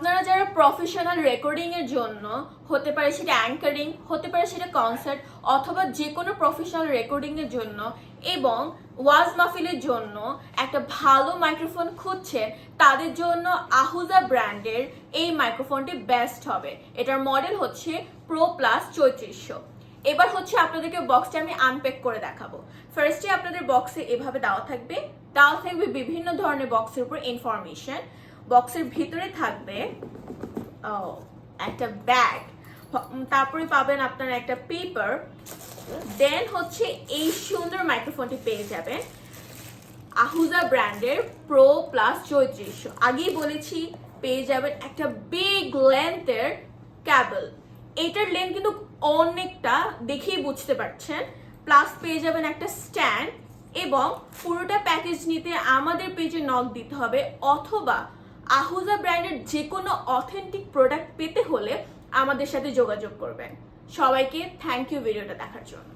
আপনারা যারা professional recording এর জন্য হতে পারে সেটা অ্যাঙ্কারিং হতে পারে সেটা কনসার্ট অথবা যে কোনো প্রফেশনাল রেকর্ডিং এর জন্য এবং ওয়াজ মাহফিলের জন্য একটা ভালো মাইক্রোফোন খুঁজছেন তাদের জন্য আহুজা ব্র্যান্ডের এই মাইক্রোফোনটি বেস্ট হবে। এটার মডেল হচ্ছে প্রো প্লাস চৌত্রিশশো। এবার হচ্ছে আপনাদেরকে বক্সটা আমি আনপ্যাক করে দেখাবো। ফার্স্টে আপনাদের বক্সে এভাবে দেওয়া থাকবে। দেওয়া থাকবে বিভিন্ন ধরনের বক্সের উপর ইনফরমেশন বক্সের ভিতরে থাকবে একটা ব্যাগ। তারপরে পাবেন আপনার একটা পেপার। দেন হচ্ছে এই সুন্দর মাইক্রোফোনটি পেয়ে যাবেন। আহুজা ব্র্যান্ডের প্রো প্লাস চৌত্রিশশো আগেই বলেছি, পেয়ে যাবেন একটা বিগ লেন্থের ক্যাবল এটার লেন্থ কিন্তু অনেকটা দেখেই বুঝতে পারছেন। প্লাস পেয়ে যাবেন একটা স্ট্যান্ড এবং পুরোটা প্যাকেজ নিতে আমাদের পেজে নক দিতে হবে, অথবা আহুজা ব্র্যান্ডের যে কোনো অথেন্টিক প্রোডাক্ট পেতে হলে আমাদের সাথে যোগাযোগ করবেন। সবাইকে থ্যাংক ইউ ভিডিওটা দেখার জন্য।